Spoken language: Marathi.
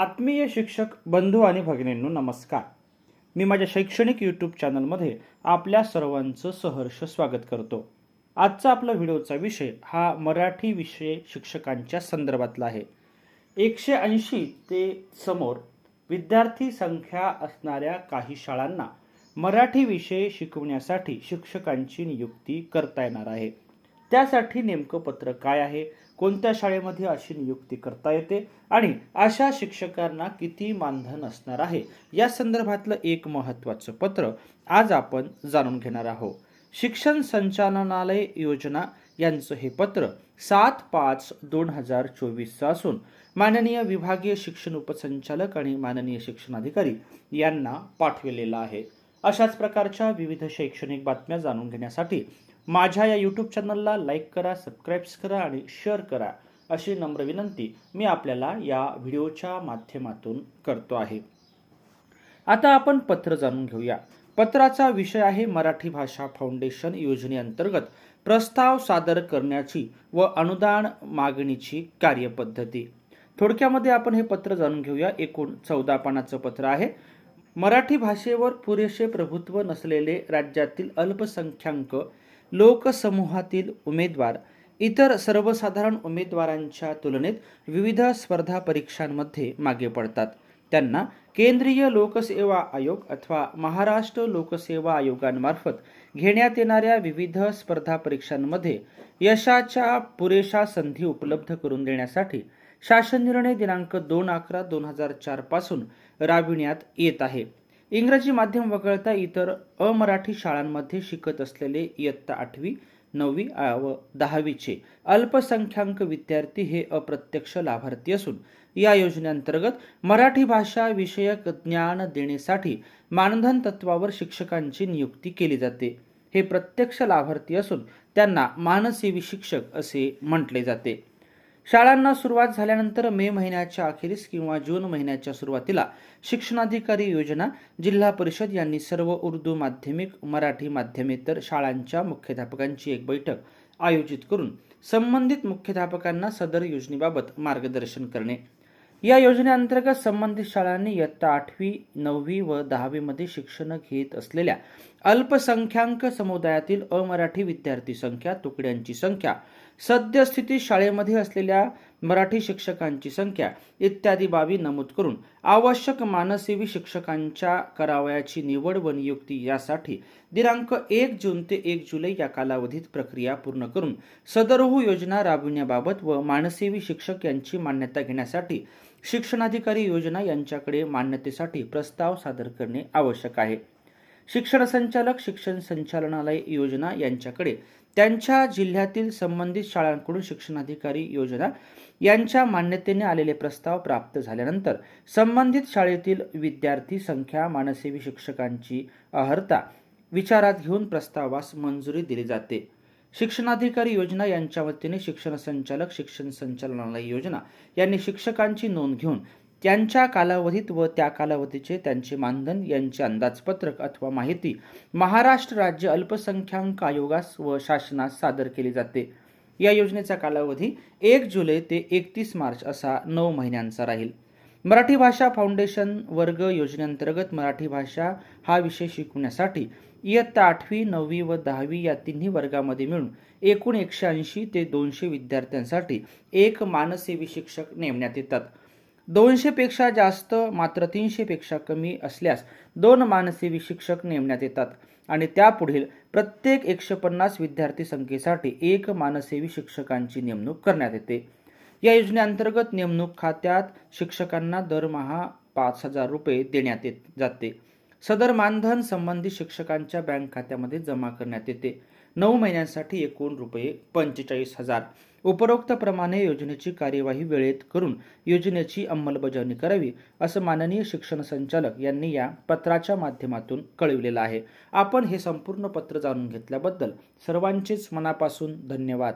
आत्मीय शिक्षक बंधू आणि भगिनींनो नमस्कार. मी माझ्या शैक्षणिक यूट्यूब चॅनलमध्ये आपल्या सर्वांचं सहर्ष स्वागत करतो. आजचा आपला व्हिडिओचा विषय हा मराठी विषय शिक्षकांच्या संदर्भातला आहे. एकशे ऐंशी ते समोर विद्यार्थी संख्या असणाऱ्या काही शाळांना मराठी विषय शिकवण्यासाठी शिक्षकांची नियुक्ती करता येणार आहे. त्यासाठी नेमकं पत्र काय आहे? कोणत्या शाळेमध्ये अशी नियुक्ती करता येते आणि अशा शिक्षकांना किती मानधन असणार आहे? या संदर्भातलं एक महत्त्वाचं पत्र आज आपण जाणून घेणार आहोत. शिक्षण संचालनालय योजना यांचं हे पत्र सात पाच दोन हजार चोवीसचं असून माननीय विभागीय शिक्षण उपसंचालक आणि माननीय शिक्षणाधिकारी यांना पाठविलेलं आहे. अशाच प्रकारच्या विविध शैक्षणिक बातम्या जाणून घेण्यासाठी माझ्या या यूट्यूब चॅनलला लाईक करा सबस्क्राईब्स करा आणि शेअर करा अशी नम्र विनंती मी आपल्याला या व्हिडिओच्या माध्यमातून करतो आहे. आता आपण पत्र जाणून घेऊया. पत्राचा विषय आहे मराठी भाषा फाउंडेशन योजनेअंतर्गत प्रस्ताव सादर करण्याची व अनुदान मागणीची कार्यपद्धती. थोडक्यामध्ये आपण हे पत्र जाणून घेऊया. एकूण चौदा पानाचं पत्र आहे. मराठी भाषेवर पुरेसे प्रभुत्व नसलेले राज्यातील अल्पसंख्याक लोकसमूहातील उमेदवार इतर सर्वसाधारण उमेदवारांच्या तुलनेत विविध स्पर्धा परीक्षांमध्ये मागे पडतात. त्यांना केंद्रीय लोकसेवा आयोग अथवा महाराष्ट्र लोकसेवा आयोगांमार्फत घेण्यात येणाऱ्या विविध स्पर्धा परीक्षांमध्ये यशाच्या पुरेशा संधी उपलब्ध करून देण्यासाठी शासन निर्णय दिनांक दोन अकरा दोन हजार चारपासून राबविण्यात येत आहे. इंग्रजी माध्यम वगळता इतर अमराठी शाळांमध्ये शिकत असलेले इयत्ता आठवी नववी व दहावीचे अल्पसंख्याक विद्यार्थी हे अप्रत्यक्ष लाभार्थी असून या योजनेअंतर्गत मराठी भाषा विषयक ज्ञान देण्यासाठी मानधन तत्वावर शिक्षकांची नियुक्ती केली जाते. हे प्रत्यक्ष लाभार्थी असून त्यांना मानसेवी शिक्षक असे म्हटले जाते. शाळांना सुरुवात झाल्यानंतर मे महिन्याच्या अखेरीस किंवा जून महिन्याच्या सुरुवातीला शिक्षणाधिकारी योजना जिल्हा परिषद यांनी सर्व उर्दू माध्यमिक मराठी माध्यमेतर शाळांच्या मुख्याध्यापकांची एक बैठक आयोजित करून संबंधित मुख्याध्यापकांना सदर योजनेबाबत मार्गदर्शन करणे. या योजनेअंतर्गत संबंधित शाळांनी इयत्ता आठवी नववी व दहावीमध्ये शिक्षण घेत असलेल्या अल्पसंख्याक समुदायातील अमराठी विद्यार्थी संख्या तुकड्यांची संख्या सद्यस्थितीत शाळेमध्ये असलेल्या मराठी शिक्षकांची संख्या इत्यादी बाबी नमूद करून आवश्यक मानसेवी शिक्षकांच्या करावयाची निवड व नियुक्ती यासाठी दिनांक एक जून ते एक जुलै या कालावधीत प्रक्रिया पूर्ण करून सदरहू योजना राबविण्याबाबत व मानसेवी शिक्षक यांची मान्यता घेण्यासाठी शिक्षणाधिकारी योजना यांच्याकडे मान्यतेसाठी प्रस्ताव सादर करणे आवश्यक आहे. शिक्षण संचालक शिक्षण संचालनालय योजना यांच्याकडे त्यांच्या जिल्ह्यातील संबंधित शाळांकडून शिक्षणाधिकारी योजना यांच्या मान्यतेने आलेले प्रस्ताव प्राप्त झाल्यानंतर संबंधित शाळेतील विद्यार्थी संख्या मानसेवी शिक्षकांची अहर्ता विचारात घेऊन प्रस्तावास मंजुरी दिली जाते. शिक्षणाधिकारी योजना यांच्या वतीने शिक्षण संचालक शिक्षण संचालनालय योजना यांनी शिक्षकांची नोंद घेऊन त्यांच्या कालावधीत व त्या कालावधीचे त्यांचे मानधन यांचे अंदाजपत्रक अथवा माहिती महाराष्ट्र राज्य अल्पसंख्याक आयोगास व शासनास सादर केली जाते. या योजनेचा कालावधी एक जुलै ते एकतीस मार्च असा नऊ महिन्यांचा राहील. मराठी भाषा फाउंडेशन वर्ग योजनेअंतर्गत मराठी भाषा हा विषय शिकवण्यासाठी इयत्ता आठवी नववी व दहावी या तिन्ही वर्गामध्ये मिळून एकूण एकशे ऐंशी ते दोनशे विद्यार्थ्यांसाठी एक मानसेवी शिक्षक नेमण्यात येतात. दोनशेपेक्षा जास्त मात्र तीनशेपेक्षा कमी असल्यास दोन मानसेवी शिक्षक नेमण्यात येतात आणि त्यापुढील प्रत्येक एकशे पन्नास विद्यार्थी संख्येसाठी एक मानसेवी शिक्षकांची नेमणूक करण्यात येते. या योजनेअंतर्गत नेमणूक खात्यात शिक्षकांना दरमहा पाच हजार रुपये देण्यात येत जाते. सदर मानधन संबंधित शिक्षकांच्या बँक खात्यामध्ये जमा करण्यात येते. नऊ महिन्यांसाठी एकूण रुपये पंचेचाळीस हजार. उपरोक्तप्रमाणे योजनेची कार्यवाही वेळेत करून योजनेची अंमलबजावणी करावी असं माननीय शिक्षण संचालक यांनी या पत्राच्या माध्यमातून कळविलेलं आहे. आपण हे संपूर्ण पत्र जाणून घेतल्याबद्दल सर्वांचेच मनापासून धन्यवाद.